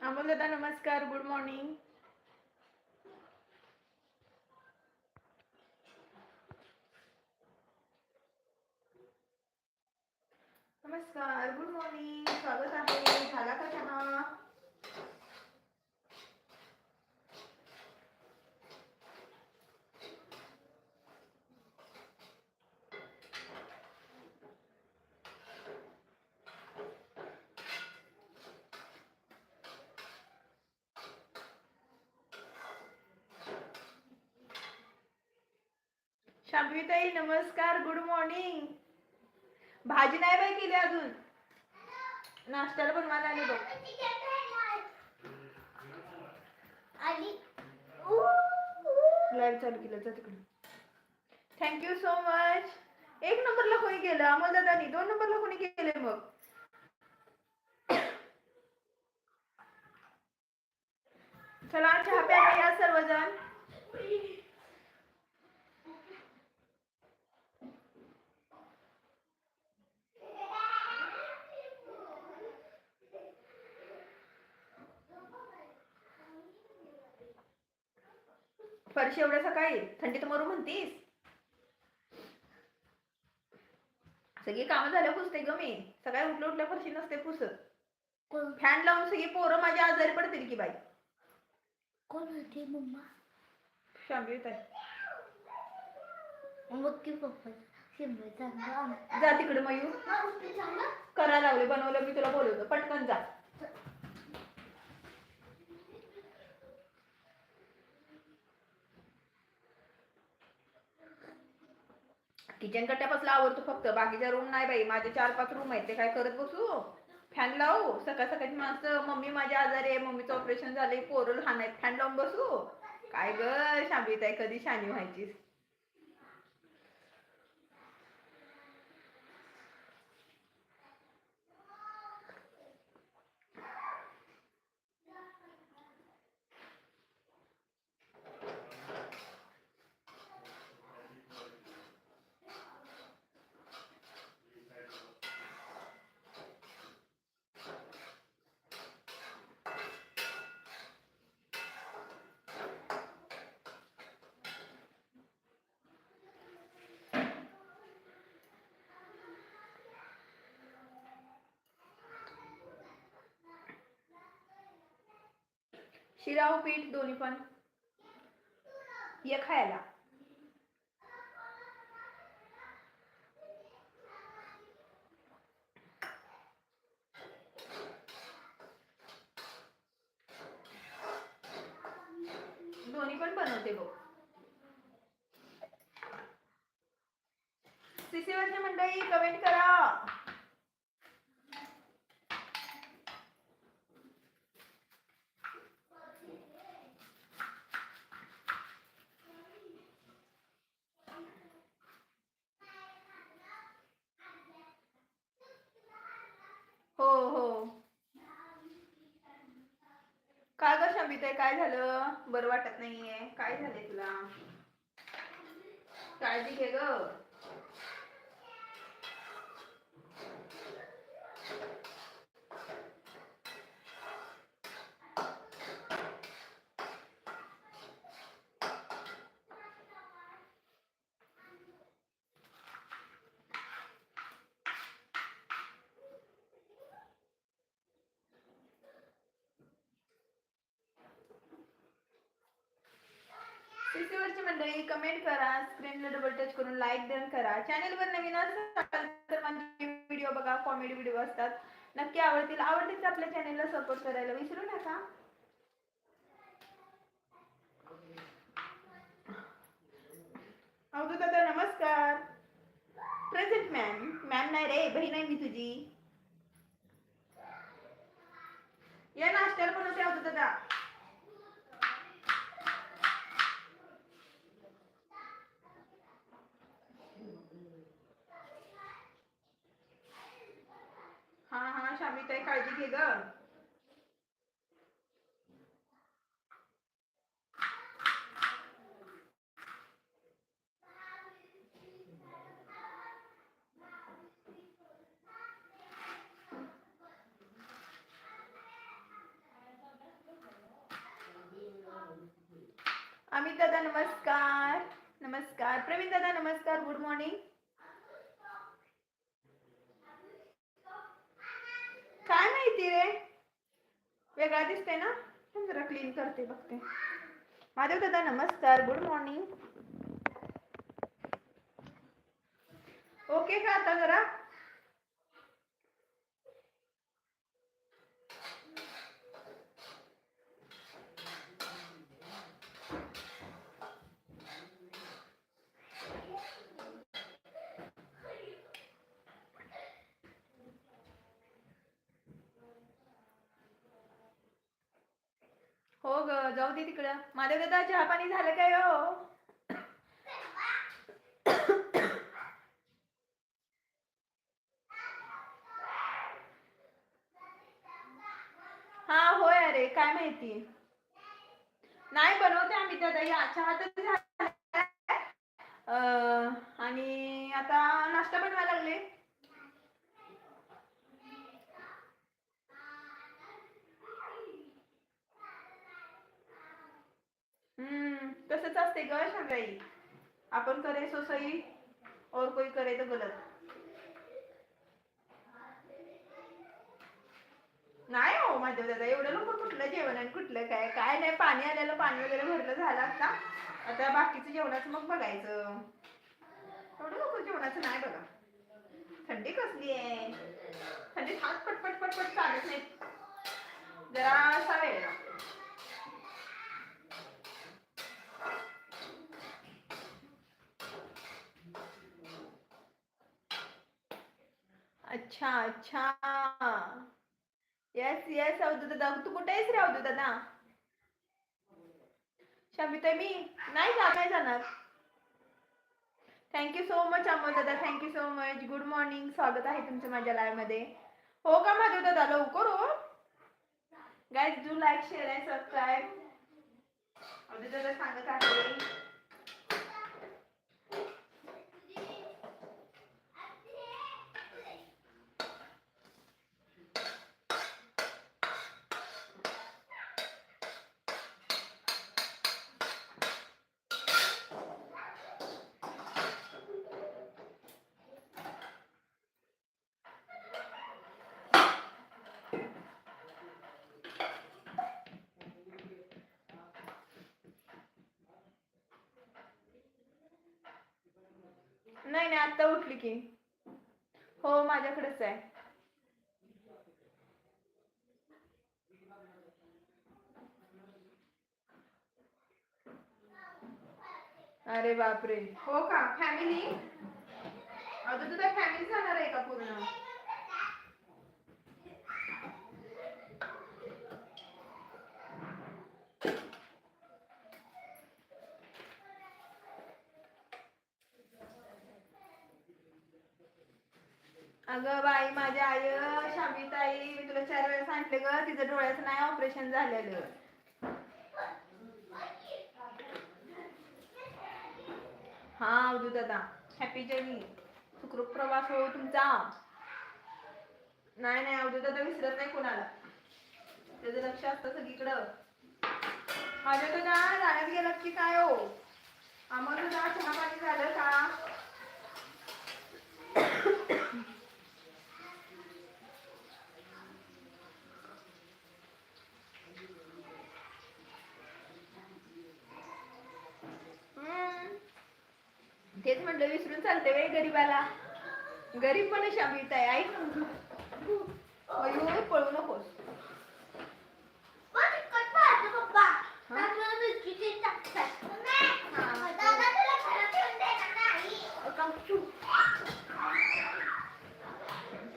अमोल दादा नमस्कार good morning नमस्कार गुड मॉर्निंग स्वागत आहे. झाला का चहा? शांभवीताई नमस्कार गुड मॉर्निंग भाजी नाही बाई केली अजून. नाश्त्याला पण मला आली बघ. लाईव्ह चालू केलं जा तिकडे थँक्यू सो मच एक नंबरला कोणी केलं? अमोल दादानी. दोन नंबरला कोणी केले मग? चला चहा प्यायला या सर्वजण. फरशी एवढ्या सकाळी थंडीत मरू म्हणतीस? सगळी कामं झाल्या पुसते ग मी. सकाळी उठल्या उठल्या फरशी नसते पुसत. फॅन लावून सगळी पोरं माझ्या आजारी पडतील की बाई. कोण होती मम्मा? आहे मग की पप्पा? शिंबे चांगला जा तिकडे मयूर. करायला लावले बनवलं मी तुला बोलवतो. पटकन जा. किचन कट्ट्यापासला आवडतो फक्त. बाकीच्या रूम नाही बाई. माझे चार पाच रूम आहेत. ते काय करत बसू? फॅन लावू? सकाळ सकाळची माणसं. मम्मी माझ्या आजारी आहे. मम्मीचं ऑपरेशन झालंय. पोरं लहान आहेत. फॅन लावून बसू? काय ग? शांबीत आहे कधी शानी व्हायचीस? शिराव पीठ दोन्ही पण. ये खायला. दोन्ही पण बनवते बघ. सीसीवरच्या मंडळी कमेंट करा हो हो का काय झालं? बरं वाटत नाहीये. काय झाले तुला? काळजी घे ग सीसीवरची मंडळी कमेंट करा स्क्रीनला डबल टच करून लाईक देऊन करा. चॅनलवर नवीन असाल तर माझे व्हिडिओ बघा कॉमेडी व्हिडिओ असतात. नक्की आवडतील. आवडतील तर आपल्या चॅनलला सपोर्ट करायला विसरू नका. अवधू दादा नमस्कार. प्रेझेंट मॅम मॅम नाही रे बहीण आहे मी तुझी. या नाश्त्याला पण होते अवधू दादा. ಈಗ अमित दादा नमस्कार। नमस्कार। प्रवीण दादा नमस्कार। गुड मॉर्निंग रे वेगळा दिसते ना? जरा क्लीन करते बघते. माधव दादा नमस्कार. गुड मॉर्निंग ओके का आता जरा हो ग जाऊ दे तिकडं. माझ्या दादा चहा पाणी झालं काय हो? हा होय अरे काय माहिती नाही बनवते आम्ही दादा या चहा तर झालाय. अं, आणि आता नाश्ता बनवायला लागले हम्म तसंच असते ग सगळी आपण करे सो सही और कोई करे तो गलत. नाही हो माझ्या दादा एवढं लोक कुठलं जेवण आणि कुठलं काय? काय नाही पाणी आलेलं पाणी वगैरे भरलं झालं आता. आता बाकीचं जेवणाचं मग बघायचं. एवढं लोक जेवणाचं नाही बघा. थंडी कसली आहे? थंडी हात पटपट पटपट चालत नाही. जरा वेळ. अच्छा अच्छा. येस येस अवधू दादा तू कुठे आहेस रे अवधू दादा शमिता मी नाही जा नाही जाणार. थँक्यू सो मच अमोल दादा thank you so much good morning स्वागत आहे तुमचं माझ्या लाईव्हमध्ये. हो का माधव दादा लवकर हो. Guys do like share and subscribe Avdhu दादा सांगत आहे. नाही नाही आता उठली की. हो माझ्याकडेच आहे. अरे बापरे. हो का? फॅमिली अजून तुझा फॅमिली जाणार आहे का पूर्ण? अगं बाई माझ्या आई शामिताई मी तुला चार वेळा सांगितलं ग तिचं डोळ्याचं नाही ऑपरेशन झालेलं. हा अवधू दादा हॅपी जर्नी सुखरूप प्रवास हो तुमचा. नाही नाही अवधू दादा विसरत नाही कोणाला. त्याचं लक्ष असतं सगळीकडं. माझ्या दादा राण्यात गेला की काय हो? आम्हाला तुझा चहा पाणी झालं का? तेच म्हटलं विसरून चालते वे गरीबाला. गरीब पण शामित आहे ऐक मयूर पळू नकोस.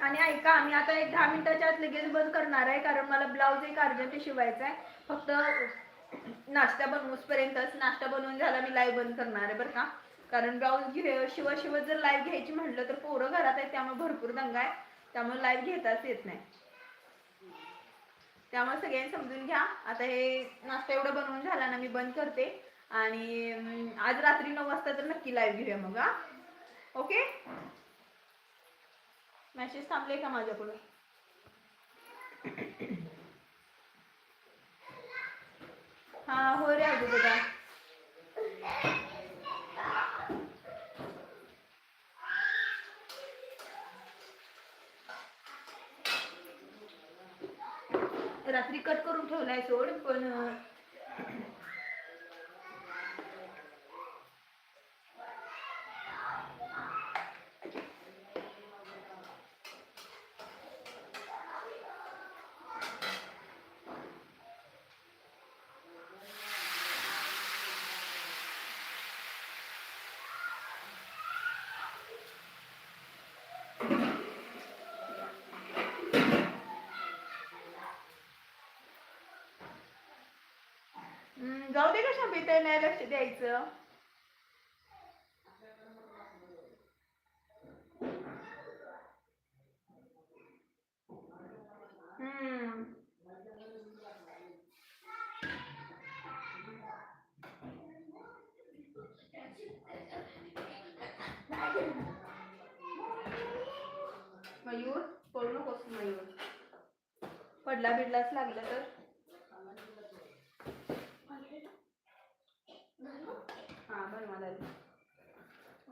आणि ऐका आम्ही आता एक दहा मिनिटाच्या आत लगेच बंद करणार आहे कारण मला ब्लाऊज एक अर्जंट शिवायचा आहे फक्त नाश्ता बनवूसपर्यंतच नाश्ता बनवून झाला मी लाईव्ह बंद करणार आहे बरं का? कारण ब्लाऊज घे शिवत शिवत जर लाईव्ह घ्यायची म्हटलं तर पोरं घरात आहे त्यामुळे भरपूर दंगा आहे. त्यामुळे लाईव्ह घेताच येत नाही. त्यामुळे सगळ्यांनी समजून घ्या. आता हे नाश्ता एवढं बनवून झाला ना मी बंद करते. आणि आज रात्री नऊ वाजता तर नक्की लाईव्ह घेऊया मग हा. ओके मॅसेज थांबले का माझ्याकडून? हा हो रे रात्री कट करून ठेवलाय सोड पण जाऊ दे कशा शांती नाही लक्ष द्यायचं. हम्म. मयूर पडू नकोस मयूर. पडला बिडलाच लागला तर.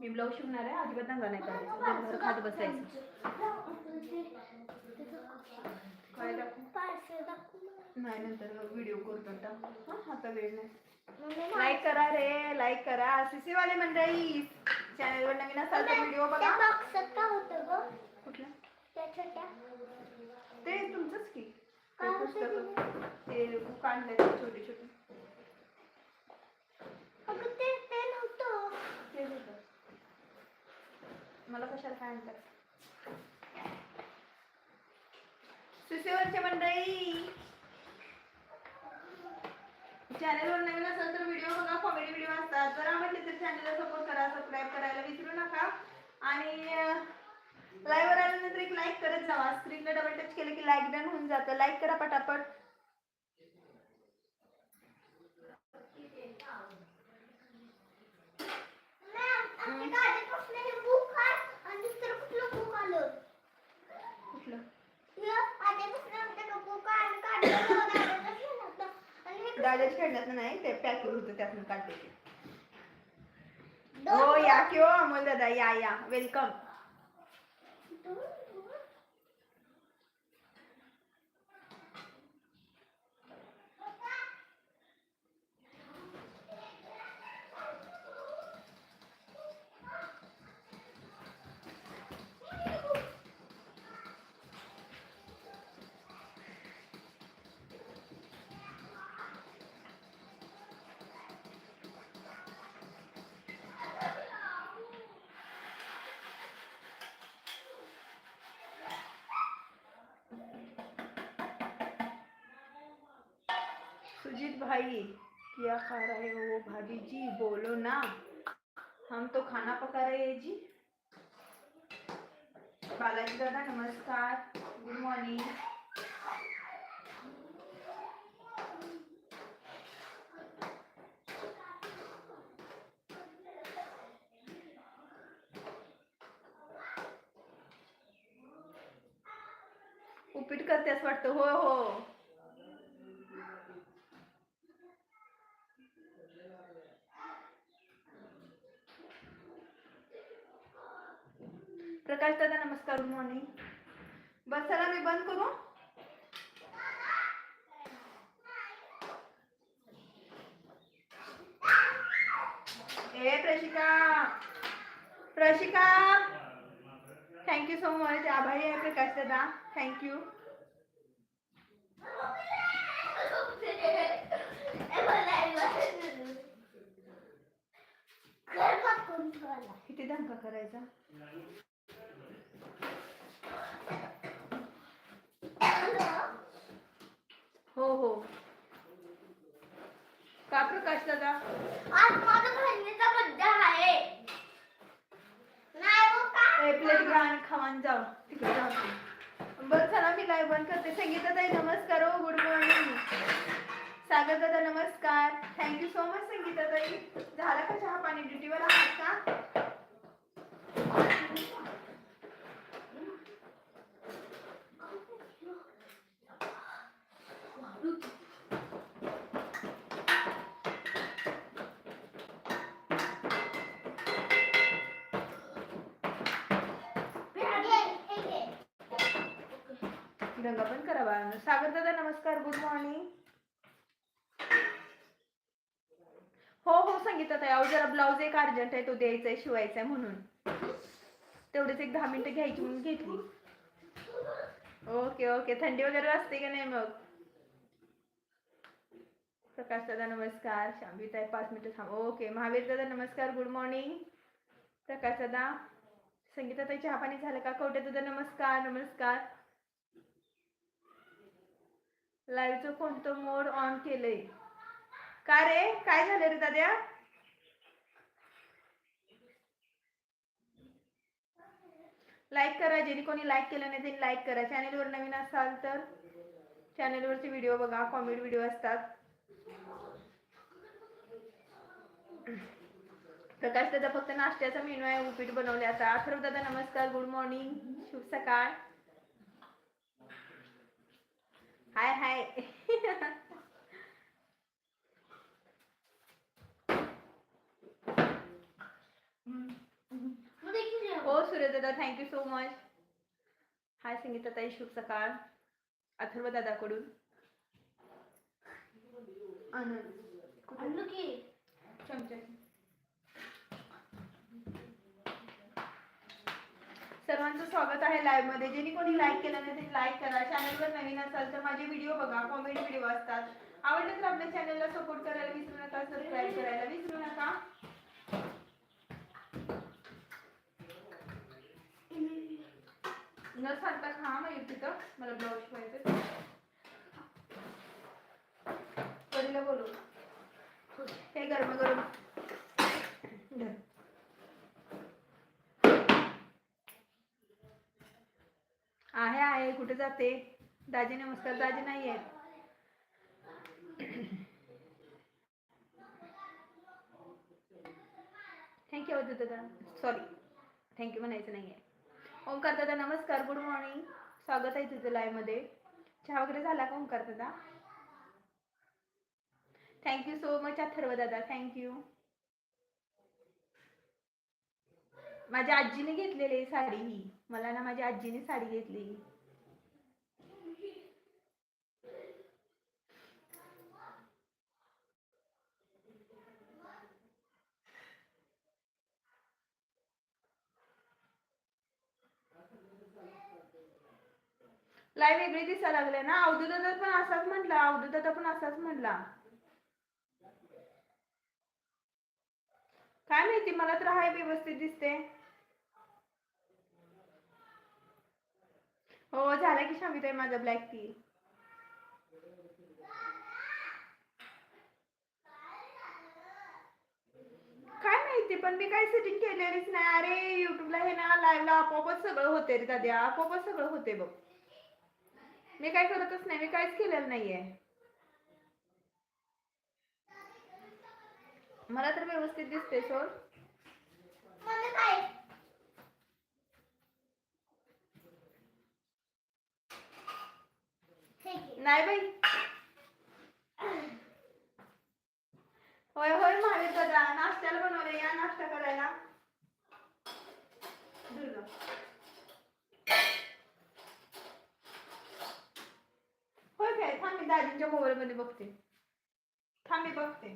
मी ब्लाऊज शिवणार आहे अजिबात दंगा नाही करायचा. खात बसायचं. नाही नंतर व्हिडिओ करतो. आता हा आता वेळ नाही. लाईक करा रे लाईक करा. सीसी वाले मंडळी चॅनलवर नवीन असाल तर व्हिडिओ बघा. कुठला ते तुमचंच की. ते काय होतं पुस्तकं. ते छोटे छोटे तेच होतं मला कशाला काय म्हणतात? सुसेवरचे मंडळी! चॅनलवर नवीन असेल तर व्हिडिओ बघा कॉमेडी व्हिडिओ असतात. जर आवडले तर चॅनलला सपोर्ट करा सबस्क्राईब करायला विसरू नका. आणि लाईव्हवर आल्यानंतर एक लाईक करत जावा. स्क्रीनला डबल टच केलं की लाईक डन होऊन जातं. लाईक करा पटापट. खेळण्यात नाही ते पॅकिंग होतं त्यातून काढते ते. हो या किंवा अमोल दादा या या वेलकम. सुजीत भाई, क्या खा रहे हो भाभी जी? बोलो ना। हम तो खाना पका रहे हैं जी। बालाजी दादा, नमस्कार। गुड मॉर्निंग उपीट हो हो. बंद करू? ए Prashika. Prashika. Thank you so much आभारी आहे प्रकाश दादा. थँक्यू किती धमका करायचा? हो हो. का प्रकाश दादा? आज माझ्या बहिणीचा बड्डे आहे. नाही हो का? ए प्लेट घ्या आणि खावान जाऊ. तिकडे जाऊ बरं चला मी लाईव्ह बंद करते. संगीता ताई नमस्कार हो गुड मॉर्निंग सागर दादा नमस्कार. थँक्यू सो मच संगीता ताई. झाला का चहा पाणी? ड्युटीवर आहात का? रंग पण करा बाळांनो सागर दादा नमस्कार गुड मॉर्निंग हो हो सांगितलं ताई अहो जरा ब्लाऊज एक अर्जंट आहे तो द्यायचा आहे शिवायचा आहे म्हणून. तेवढेच एक दहा मिनिटं घ्यायची म्हणून घेतली. Okay okay. थंडी वगैरे असते का नाही मग? प्रकाश दादा नमस्कार. शांभीत आहे पाच मिनिटं थांब. ओके. महावीर दादा नमस्कार गुड मॉर्निंग प्रकाश दादा संगीताताई चहा पाणी झालं का? कवटे दादा नमस्कार नमस्कार. लाईव्हचं कोणतं मोड ऑन केलंय? का रे? काय झालं रे दाद्या? लाईक करा ज्यांनी कोणी लाईक केलं नाही त्यांनी लाईक करा. चॅनेलवर नवीन असाल तर चॅनेलवरचे व्हिडिओ बघा कॉमेडी व्हिडिओ असतात. प्रकाश दादा फक्त नाश्त्याचा मेनू आहे उपीट बनवले अथर्व दादा नमस्कार गुड मॉर्निंग शुभ सकाळ. Hi hi. हो सूर्यदादा thank you so much hi Sangeeta ताई शुभ सकाळ. अथर्व दादाकडून. आनंद. की? चमचे सर्वांचं स्वागत आहे लाईव्हमध्ये. ज्यांनी कोणी लाईक केलं नाही ते लाईक करा. चॅनलवर नवीन असाल तर माझे व्हिडिओ बघा. कॉमेडी व्हिडिओ असतात. आवडलं तर आपल्या चॅनलला सपोर्ट करायला विसरू नका. सबस्क्राईब करायला विसरू नका. न सांगता खा मग तिथं. मला ब्लाऊज शिवायचं परीला बोलू हे गरम गरम धर. आहे आहे कुठे जाते? दाजी नमस्कार दाजी नाही आहेत. थँक्यू दादा. सॉरी थँक्यू म्हणायचं नाही आहे ओंकार दादा नमस्कार गुड मॉर्निंग स्वागत आहे तुझं लाईव्हमध्ये चहा वगैरे झाला का ओंकार दादा? थँक्यू सो मच अथर्व दादा. थँक्यू माझ्या आजीने घेतलेली साडी ही. मला ना माझ्या आजीने साडी घेतली. लाई वेगळी दिसायला लागले ना. अवधूदादा पण असाच म्हटला. अवधूदादा पण असाच म्हटला. काय माहिती मला तर हाय व्यवस्थित दिसते. हो झाला की शामित आहे माझा ब्लॅक टी काय माहिती पण मी काय सेटिंग केलेलीच नाही. अरे युट्यूबला हे ना लाईव्हला आपोआपच सगळं होते रे दाद्या आपोआपच सगळं होते बघ. मी काय करतच नाही मी काहीच केलेलं नाहीये मला तर व्यवस्थित दिसते सोड. नाही बाई होय होय महावीर दादा नाश्त्याला बनवले या नाश्ता करायला दुर्गा. दाजींच्या मोबाईल मध्ये बघते. थांब बघते.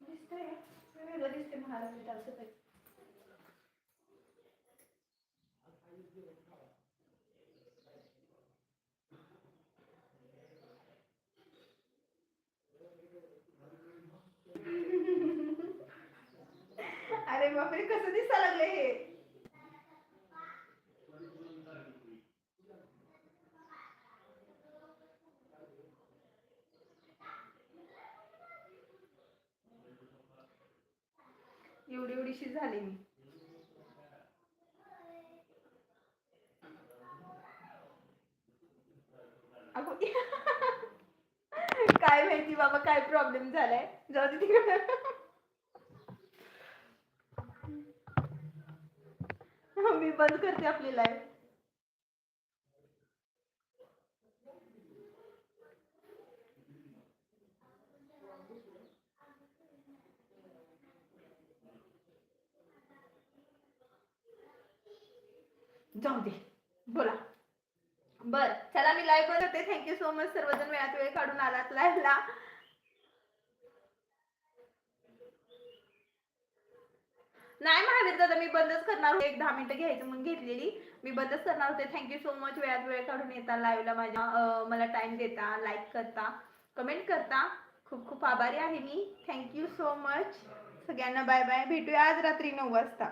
दिसतंय. वेगळं दिसते काही असं काही अरे बापरे कसं हे एवढी एवढीशी झाली मी. काय माहिती बाबा काय प्रॉब्लेम झालाय? जाऊ दे तिकडे मी बंद करते आपली लाईव्ह जाऊ दे. बोला. बर चला मी लाईव्ह करते. होते थँक्यू सो मच सर्वजण वेळात वेळ काढून आलात लाईव्हला नाही महावीर दादा मी बंदच करणार होते. एक दहा मिनिटं घ्यायचं म्हणून घेतलेली. मी बंदच करणार होते. थँक्यू सो मच वेळात वेळ काढून येता लाईव्हला माझ्या. मला टाइम देता लाईक करता कमेंट करता. खूप खूप आभारी आहे मी. थँक्यू सो मच सगळ्यांना बाय बाय भेटूया आज रात्री नऊ वाजता.